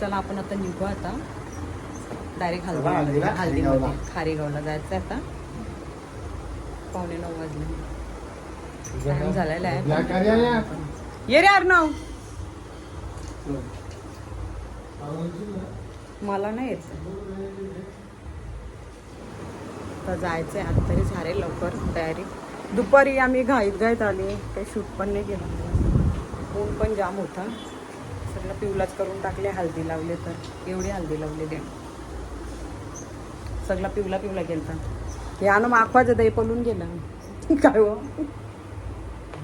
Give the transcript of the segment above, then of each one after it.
चला आपण आता निघू आता. डायरेक्ट हल्दी? हल्दीमध्ये खारेगावला. खारेगावला. जायचं आता. पावणे नऊ वाजले. टाइम झालेला आहे. ये रे अर्णव. मला नाही यायचं तर जायचं आहे आता तरी झाले लवकर. तयारी दुपारी आम्ही घाईत घाईत आली. काही शूट पण नाही केलं. ऊन पण जाम होता. सगळं पिवलाच करून टाकले हल्दी लावले तर. एवढी हल्दी लावलेली आहे. सगळा पिवला पिवला गेलता हे आणून मागवाच ते पळून गेला. काय हो?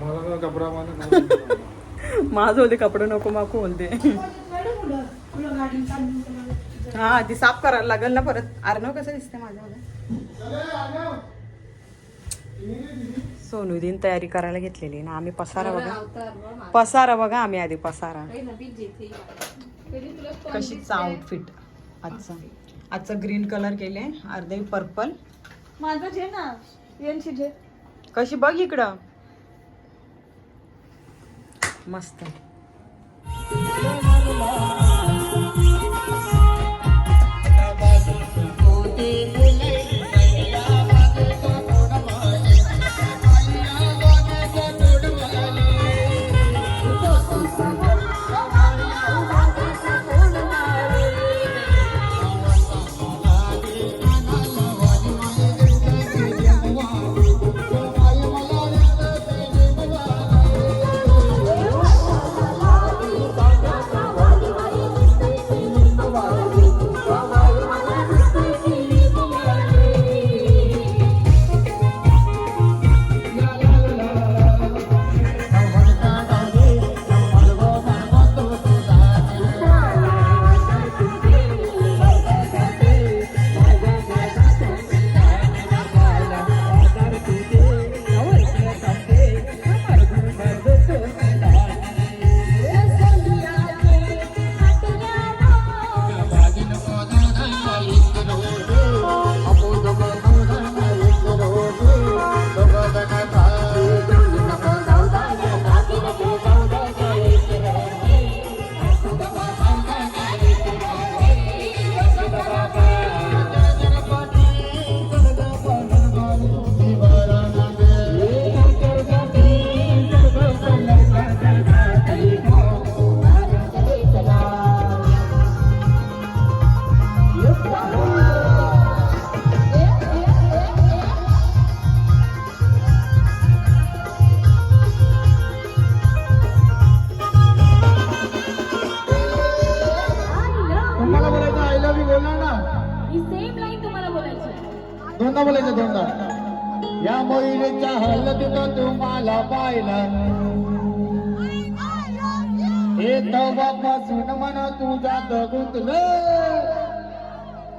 माझं होते कपडे नको माकू बोलते. हा ती साफ करायला लागेल ना परत. अर्णव कसं दिसते माझ्यामध्ये? सोनूदीन तयारी करायला घेतलेली ना आम्ही पसारा बघा. पसारा बघा आम्ही आधी पसारा. कशीचा आउटफिट आजचा. आजचा ग्रीन कलर केले अर्धे पर्पल. माझं जे ना यांची जे कशी बघ इकडं. मस्त.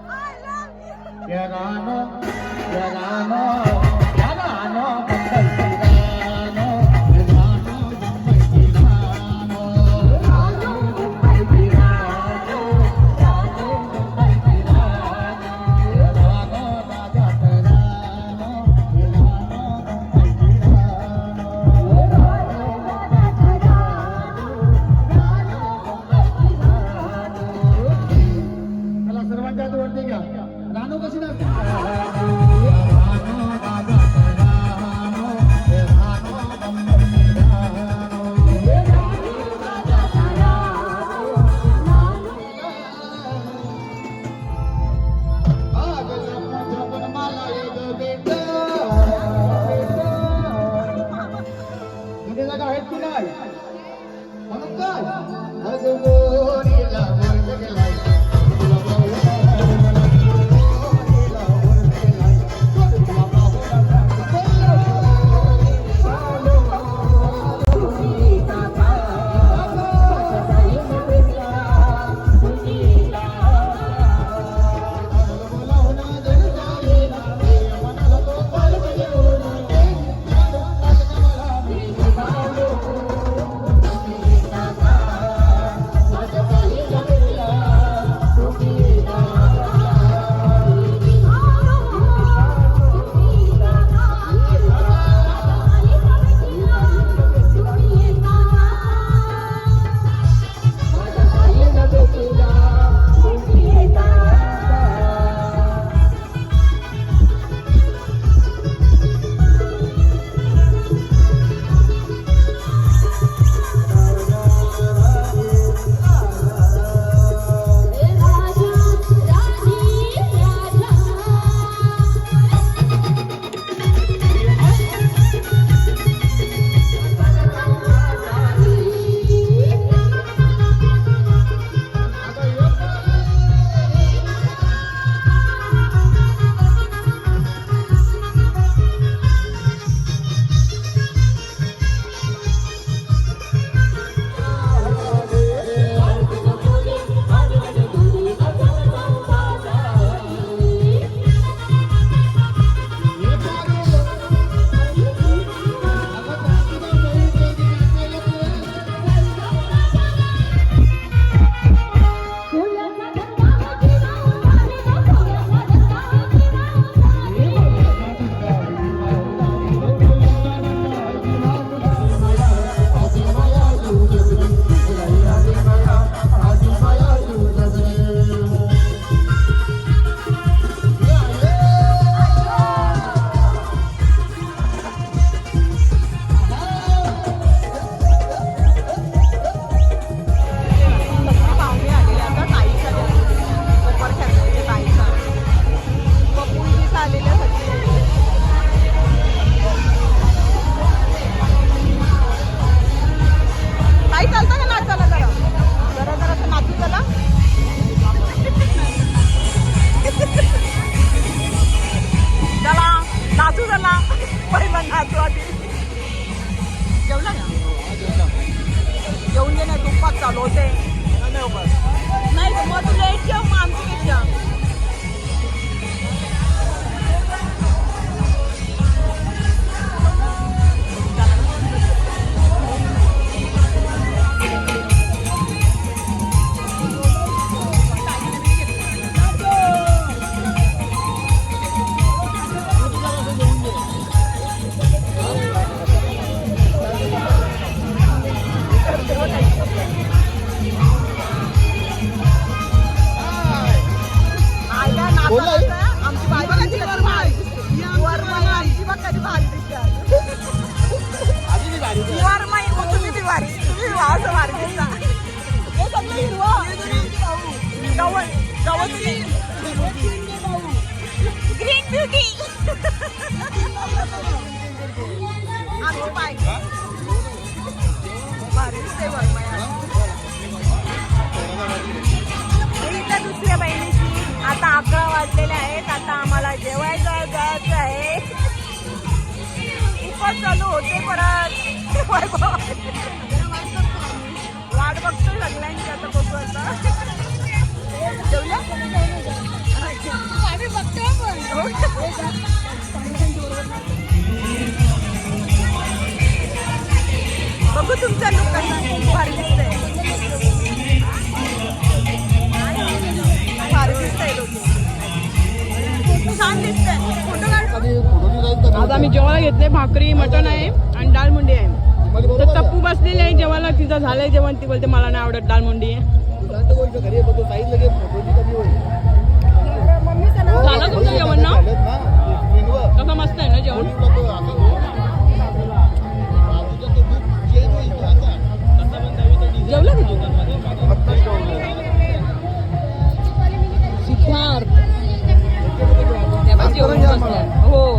I love you. I इथं दुसऱ्या बहिणीची आता अकरा वाजलेले आहेत. आता आम्हाला जेवायचं जायचं आहे. उपवास चालू होते परत. वाट बघतोय सगळ्यांची आता बघू आता. जेवल्या? आम्ही बघतोय पण बघू तुमचा लुक कसा भारी दिसतंय. भारी दिसतंय look. छान दिसतंय. फोटो काढ. आज आम्ही जेवायला घेतले भाकरी मटण आहे आणि डाळ मुंडी आहे. तर टप्पू बसलेली आहे जेवायला तिचं झालंय जेवण ती बोलते मला नाही आवडत डाळ मुंडी. आहे झालं तुमचं जेवण ना? कसं मस्त आहे ना जेवण? जेवलं का तू? सिद्धार्थ. हो.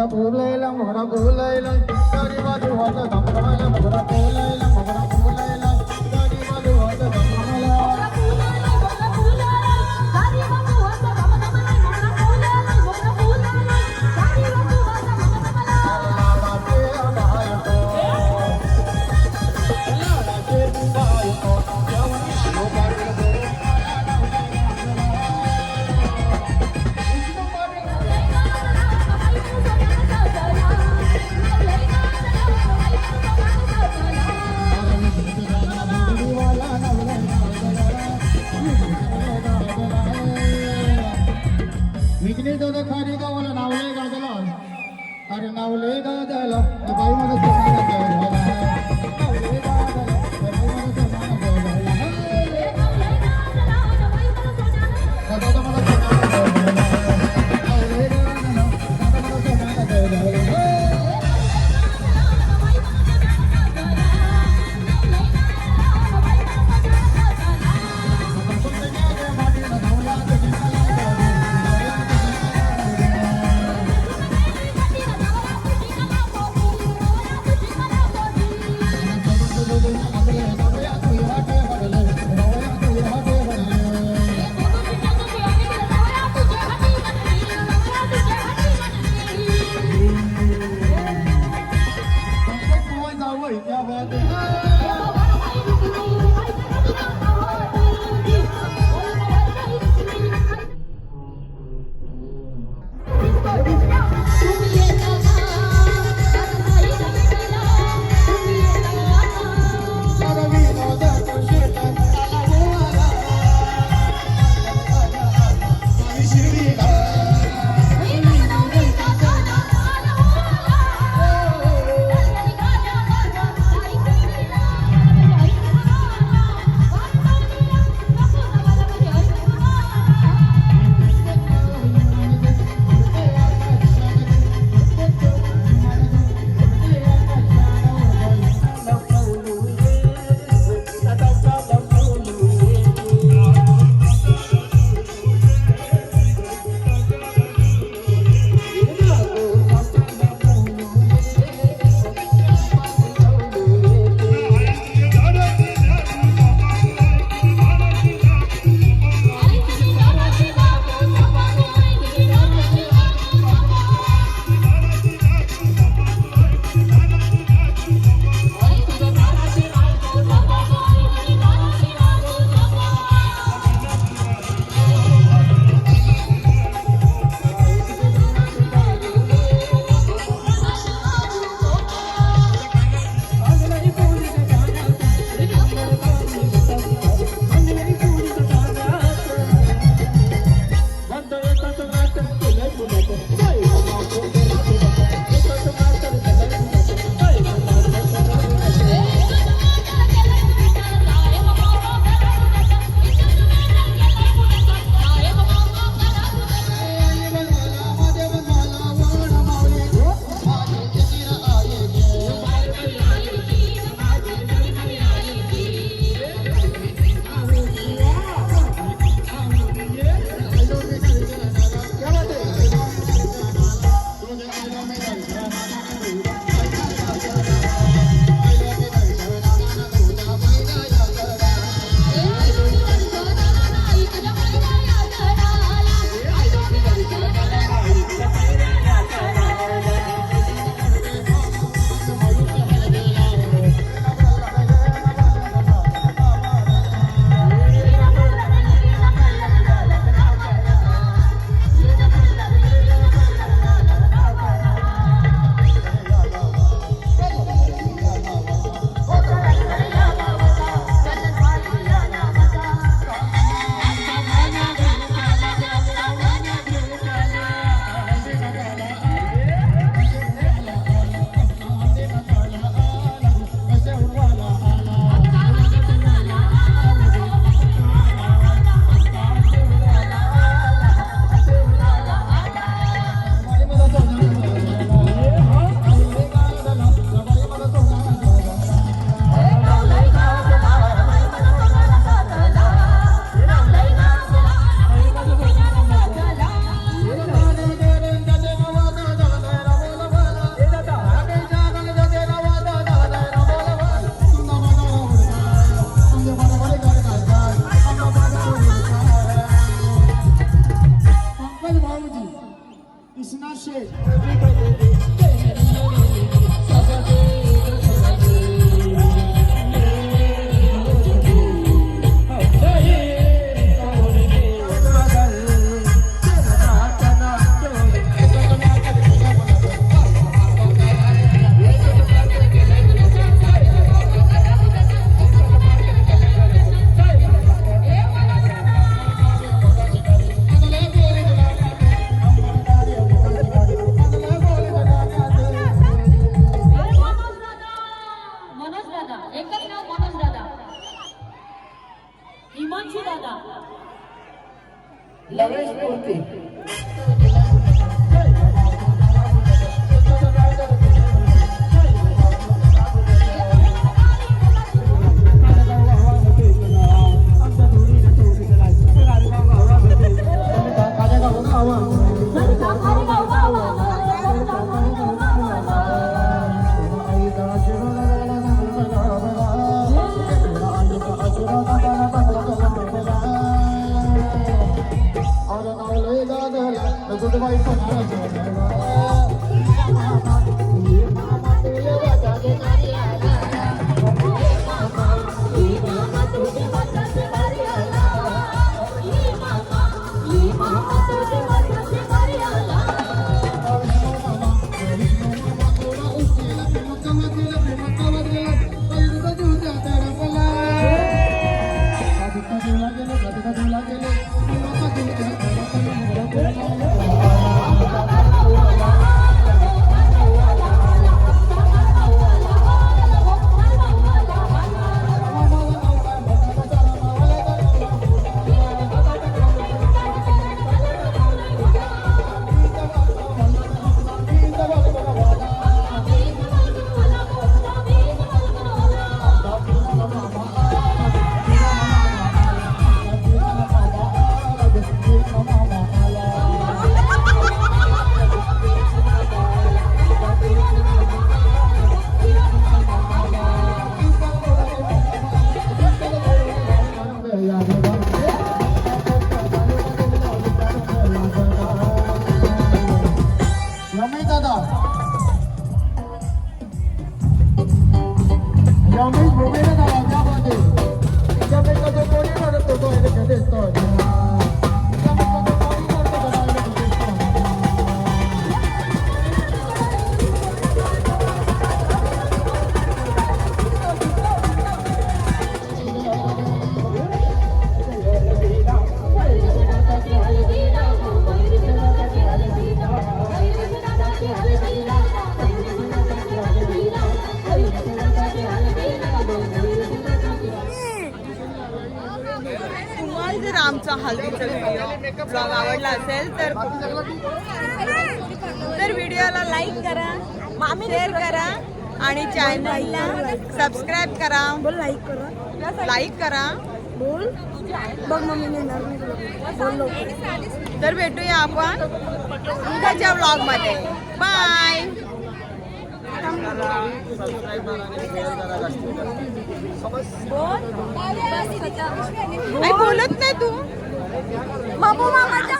మొగడ పూలైలం మొగడ పూలైలం సరి వాటి ఒక మొగడ పూలైలం మొగడ 哎，这这块一块拿了，姐，姐，Lo mismo, miren a la llama de. Ya me. जर आमचा हल्दीचा व्हिडिओ ब्लॉग आवडला असेल तर तर व्हिडिओला लाईक करा शेअर करा आणि चॅनलला सबस्क्राईब करा. बोल लाईक करा. लाईक करा. बोल. बघ मम्मी तर भेटूया आपण उद्याच्या ब्लॉगमध्ये. बाय बोल बोलत नाही तू बाबू मामाच्या